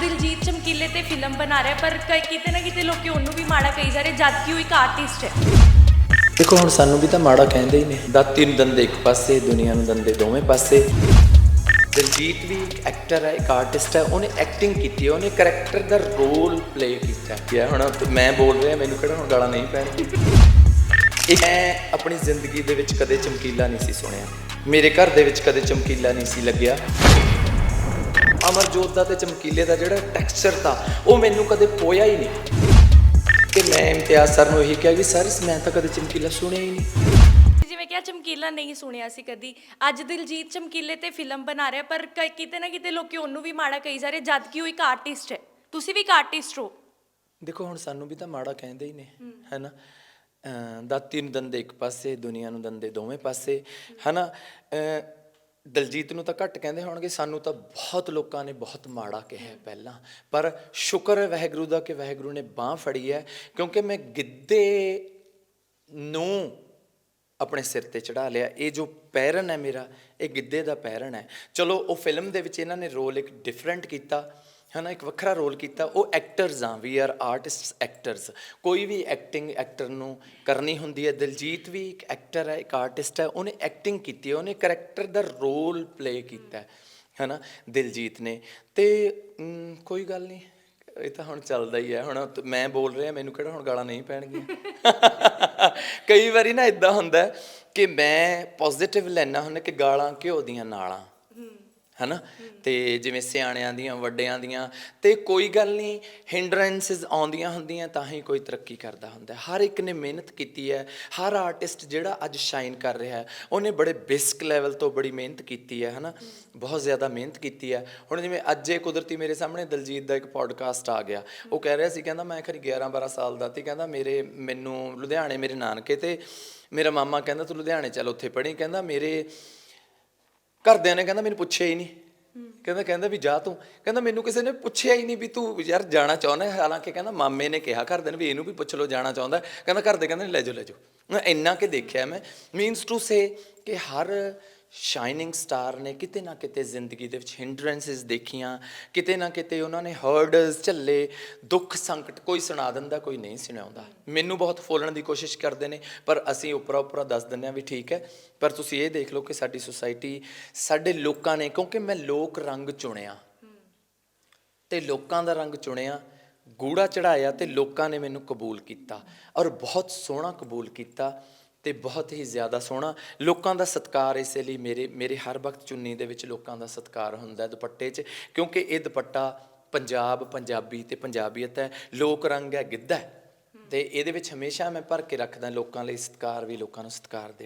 ਦਿਲਜੀਤ ਚਮਕੀਲੇ ਤੇ ਫਿਲਮ ਬਣਾ ਰਿਹਾ ਪਰ ਕ- ਕਿਤੇ ਨਾ ਕਿਤੇ ਲੋਕੀ ਉਹਨੂੰ ਵੀ ਮਾੜਾ ਕਹੀ ਜਾ ਰਹੇ ਜਦ ਕਿ ਉਹ ਇੱਕ ਆਰਟਿਸਟ ਹੈ। ਦੇਖੋ ਹੁਣ ਸਾਨੂੰ ਵੀ ਤਾਂ ਮਾੜਾ ਕਹਿੰਦੇ ਹੀ ਨੇ। ਦਾਤੀ ਨੂੰ ਦੰਦੇ ਇੱਕ ਪਾਸੇ ਦੁਨੀਆ ਨੂੰ ਦੰਦੇ ਦੋਵੇਂ ਪਾਸੇ। ਦਿਲਜੀਤ ਵੀ ਇੱਕ ਐਕਟਰ ਹੈ ਇੱਕ ਆਰਟਿਸਟ ਹੈ ਉਹਨੇ ਐਕਟਿੰਗ ਕੀਤੀ ਹੈ ਉਹਨੇ ਕੈਰੈਕਟਰ ਦਾ ਰੋਲ ਪਲੇ ਕੀਤਾ ਹੈ। ਕਿ ਹੁਣ ਮੈਂ ਬੋਲ ਰਿਹਾ ਮੈਨੂੰ ਕਿਹੜਾ ਹੁਣ ਗਾਲਾਂ ਨਹੀਂ ਪੈਣਗੀਆਂ? ਇਹ ਮੈਂ ਆਪਣੀ ਜ਼ਿੰਦਗੀ ਦੇ ਵਿੱਚ ਕਦੇ ਚਮਕੀਲਾ ਨਹੀਂ ਸੀ ਸੁਣਿਆ। ਮੇਰੇ ਘਰ ਦੇ ਵਿੱਚ ਕਦੇ ਚਮਕੀਲਾ ਨਹੀਂ ਸੀ ਲੱਗਿਆ। ਅਮਰਜੋਤ ਦਾ ਤੇ ਚਮਕੀਲੇ ਦਾ ਜਿਹੜਾ ਟੈਕਸਚਰ ਤਾਂ ਉਹ ਮੈਨੂੰ ਕਦੇ ਪੋਇਆ ਹੀ ਨਹੀਂ। ਕਿ ਮੈਂ ਇਮਤਿਆਜ਼ ਸਰ ਨੂੰ ਇਹੀ ਕਿਹਾ ਵੀ ਸਰ ਮੈਂ ਤਾਂ ਕਦੇ ਚਮਕੀਲਾ ਸੁਣਿਆ ਹੀ ਨਹੀਂ। ਜਿਵੇਂ ਕਿਹਾ ਚਮਕੀਲਾ ਨਹੀਂ ਸੁਣਿਆ ਸੀ ਕਦੀ। ਅੱਜ ਦਿਲਜੀਤ ਚਮਕੀਲੇ ਤੇ ਫਿਲਮ ਬਣਾ ਰਿਹਾ ਪਰ ਕ- ਕਿਤੇ ਨਾ ਕਿਤੇ ਲੋਕੀ ਉਹਨੂੰ ਵੀ ਮਾੜਾ ਕਹੀ ਜਾ ਰਹੇ ਜਦ ਕਿ ਉਹ ਇੱਕ ਆਰਟਿਸਟ ਹੈ। ਤੁਸੀਂ ਵੀ ਇੱਕ ਆਰਟਿਸਟ ਹੋ। ਦੇਖੋ ਹੁਣ ਸਾਨੂੰ ਵੀ ਤਾਂ ਮਾੜਾ ਕਹਿੰਦੇ ਹੀ ਨੇ ਹੈਨਾ? ਦਾਤੀ ਨੂੰ ਦੰਦੇ ਇੱਕ ਪਾਸੇ ਦੁਨੀਆ ਨੂੰ ਦੰਦੇ ਦੋਵੇਂ ਪਾਸੇ ਹੈਨਾ? ਦਲਜੀਤ ਨੂੰ ਤਾਂ ਘੱਟ ਕਹਿੰਦੇ ਹੋਣਗੇ, ਸਾਨੂੰ ਤਾਂ ਬਹੁਤ ਲੋਕਾਂ ਨੇ ਬਹੁਤ ਮਾੜਾ ਕਿਹਾ ਪਹਿਲਾਂ। ਪਰ ਸ਼ੁਕਰ ਹੈ ਵਾਹਿਗੁਰੂ ਦਾ ਕਿ ਵਾਹਿਗੁਰੂ ਨੇ ਬਾਹ ਫੜੀ ਹੈ, ਕਿਉਂਕਿ ਮੈਂ ਗਿੱਧੇ ਨੂੰ ਆਪਣੇ ਸਿਰ ਤੇ ਚੜਾ ਲਿਆ। ਇਹ ਜੋ ਪੈਰਨ ਹੈ ਮੇਰਾ, ਇਹ ਗਿੱਧੇ ਦਾ ਪੈਰਨ ਹੈ। ਚਲੋ, ਉਹ ਫਿਲਮ ਦੇ ਵਿੱਚ ਇਹਨਾਂ ਨੇ ਰੋਲ ਇੱਕ ਡਿਫਰੈਂਟ ਕੀਤਾ। ਹਨਾ ਇੱਕ ਵੱਖਰਾ ਰੋਲ ਕੀਤਾ। ਉਹ ਐਕਟਰਸ ਆ ਵੀ ਆਰ ਆਰਟਿਸਟਸ ਐਕਟਰਸ ਕੋਈ ਵੀ ਐਕਟਿੰਗ ਐਕਟਰ ਨੂੰ ਕਰਨੀ ਹੁੰਦੀ ਹੈ। ਦਿਲਜੀਤ ਵੀ ਇੱਕ ਐਕਟਰ ਹੈ, ਇੱਕ ਆਰਟਿਸਟ ਹੈ। ਉਹਨੇ ਐਕਟਿੰਗ ਕੀਤੀ ਹੈ। ਉਹਨੇ ਕੈਰੈਕਟਰ ਦਾ ਰੋਲ ਪਲੇ ਕੀਤਾ ਹੈ ਹਨਾ ਦਿਲਜੀਤ ਨੇ। ਤੇ ਕੋਈ ਗੱਲ ਨਹੀਂ। ਇਹ ਤਾਂ ਹੁਣ ਚੱਲਦਾ ਹੀ ਹੈ। ਹੁਣ ਮੈਂ ਬੋਲ ਰਿਹਾ, ਮੈਨੂੰ ਕਿਹੜਾ ਹੁਣ ਗਾਲਾਂ ਨਹੀਂ ਪੈਣਗੀਆਂ। ਕਈ ਵਾਰੀ ਨਾ ਇਦਾਂ ਹੁੰਦਾ ਕਿ ਮੈਂ ਪੋਜ਼ਿਟਿਵ ਲੈਣਾ ਹੁੰਦਾ ਕਿ ਗਾਲਾਂ ਘਿਓ ਦੀਆਂ ਨਾਲਾਂ। ਹਨਾ? ਤੇ ਜਿਵੇਂ ਸਿਆਣਿਆਂ ਦੀਆਂ, ਵੱਡਿਆਂ ਦੀਆਂ, ਤੇ ਕੋਈ ਗੱਲ ਨਹੀਂ ਹਿੰਡਰੈਂਸਸ ਆਉਂਦੀਆਂ ਹੁੰਦੀਆਂ ਤਾਂ ਹੀ ਕੋਈ ਤਰੱਕੀ ਕਰਦਾ ਹੁੰਦਾ ਹਰ ਇੱਕ ਨੇ ਮਿਹਨਤ ਕੀਤੀ ਹੈ, ਹਰ ਆਰਟਿਸਟ ਜਿਹੜਾ ਅੱਜ ਸ਼ਾਈਨ ਕਰ ਰਿਹਾ ਹੈ, ਉਹਨੇ ਬੜੇ ਬੇਸਿਕ ਲੈਵਲ ਤੋਂ ਬੜੀ ਮਿਹਨਤ ਕੀਤੀ ਹੈ, ਹਨਾ? ਬਹੁਤ ਜ਼ਿਆਦਾ ਮਿਹਨਤ ਕੀਤੀ ਹੈ। ਹੁਣ ਜਿਵੇਂ ਅੱਜ ਕੁਦਰਤੀ ਮੇਰੇ ਸਾਹਮਣੇ ਦਲਜੀਤ ਦਾ ਇੱਕ ਪੋਡਕਾਸਟ ਆ ਗਿਆ। ਉਹ ਕਹਿ ਰਿਹਾ ਸੀ, ਕਹਿੰਦਾ ਮੈਂ ਖਰੀ 11 12 ਸਾਲ ਦਾ ਤੇ ਕਹਿੰਦਾ ਮੇਰੇ, ਮੈਨੂੰ ਲੁਧਿਆਣੇ ਮੇਰੇ ਨਾਨਕੇ ਤੇ ਮੇਰਾ ਮਾਮਾ ਕਹਿੰਦਾ, ਤੂੰ ਲੁਧਿਆਣੇ ਚੱਲ, ਉੱਥੇ ਪੜ੍ਹੀ? ਕਹਿੰਦਾ, ਮੇਰੇ ਘਰਦਿਆਂ ਨੇ ਕਹਿੰਦਾ, ਮੈਨੂੰ ਪੁੱਛਿਆ ਹੀ ਨਹੀਂ। ਕਹਿੰਦਾ ਕਹਿੰਦਾ ਵੀ ਜਾ ਤੂੰ। ਕਹਿੰਦਾ, ਮੈਨੂੰ ਕਿਸੇ ਨੇ ਪੁੱਛਿਆ ਹੀ ਨਹੀਂ ਵੀ ਤੂੰ ਯਾਰ ਜਾਣਾ ਚਾਹੁੰਦਾ ਹਾਲਾਂਕਿ ਕਹਿੰਦਾ, ਮਾਮੇ ਨੇ ਕਿਹਾ ਘਰਦਿਆਂ ਨੇ ਵੀ ਇਹਨੂੰ ਵੀ ਪੁੱਛ ਲਓ, ਜਾਣਾ ਚਾਹੁੰਦਾ ਕਹਿੰਦਾ, ਘਰਦੇ ਕਹਿੰਦੇ ਲੈ ਜਾਓ ਲੈ ਜਾਓ। ਮੈਂ ਇੰਨਾ ਕਿ ਦੇਖਿਆ ਮੈਂ। ਮੀਨਸ ਟੂ ਸੇ ਕਿ ਹਰ ਸ਼ਾਈਨਿੰਗ ਸਟਾਰ ਨੇ ਕਿਤੇ ਨਾ ਕਿਤੇ ਜ਼ਿੰਦਗੀ ਦੇ ਵਿੱਚ ਹਿੰਡਰੈਂਸਸ ਦੇਖੀਆਂ, ਕਿਤੇ ਨਾ ਕਿਤੇ ਉਹਨਾਂ ਨੇ ਹਰਡਸ ਝੱਲੇ, ਦੁੱਖ ਸੰਕਟ ਕੋਈ ਸੁਣਾ ਦਿੰਦਾ, ਕੋਈ ਨਹੀਂ ਸੁਣਾਉਂਦਾ। ਮੈਨੂੰ ਬਹੁਤ ਫੋਲਣ ਦੀ ਕੋਸ਼ਿਸ਼ ਕਰਦੇ ਨੇ, ਪਰ ਅਸੀਂ ਉੱਪਰਾ ਉੱਪਰਾ ਦੱਸ ਦਿੰਦੇ ਹਾਂ ਵੀ ਠੀਕ ਹੈ, ਪਰ ਤੁਸੀਂ ਇਹ ਦੇਖ ਲਓ ਕਿ ਸਾਡੀ ਸੁਸਾਇਟੀ ਸਾਡੇ ਲੋਕਾਂ ਨੇ, ਕਿਉਂਕਿ ਮੈਂ ਲੋਕ ਰੰਗ ਚੁਣਿਆ। ਤੇ ਲੋਕਾਂ ਦਾ ਰੰਗ ਚੁਣਿਆ, ਗੂੜਾ ਚੜਾਇਆ ਤੇ ਲੋਕਾਂ ਨੇ ਮੈਨੂੰ ਕਬੂਲ ਕੀਤਾ ਔਰ ਬਹੁਤ ਸੋਹਣਾ ਕਬੂਲ ਕੀਤਾ। ਤੇ ਬਹੁਤ ਹੀ ਜ਼ਿਆਦਾ ਸੋਹਣਾ। ਲੋਕਾਂ ਦਾ ਸਤਿਕਾਰ ਇਸੇ ਲਈ ਮੇਰੇ ਮੇਰੇ ਹਰ ਵਕਤ ਚੁੰਨੀ ਦੇ ਵਿੱਚ ਲੋਕਾਂ ਦਾ ਸਤਿਕਾਰ ਹੁੰਦਾ ਦੁਪੱਟੇ 'ਚ। ਕਿਉਂਕਿ ਇਹ ਦੁਪੱਟਾ ਪੰਜਾਬ, ਪੰਜਾਬੀ ਤੇ ਪੰਜਾਬੀਅਤ ਹੈ। ਲੋਕ ਰੰਗ ਹੈ ਗਿੱਧਾ ਹੈ। ਤੇ ਇਹਦੇ ਵਿੱਚ ਹਮੇਸ਼ਾ ਮੈਂ ਭਰ ਕੇ ਰੱਖਦਾ ਲੋਕਾਂ ਲਈ ਸਤਿਕਾਰ ਵੀ ਲੋਕਾਂ ਨੂੰ ਸਤਿਕਾਰ ਦੇ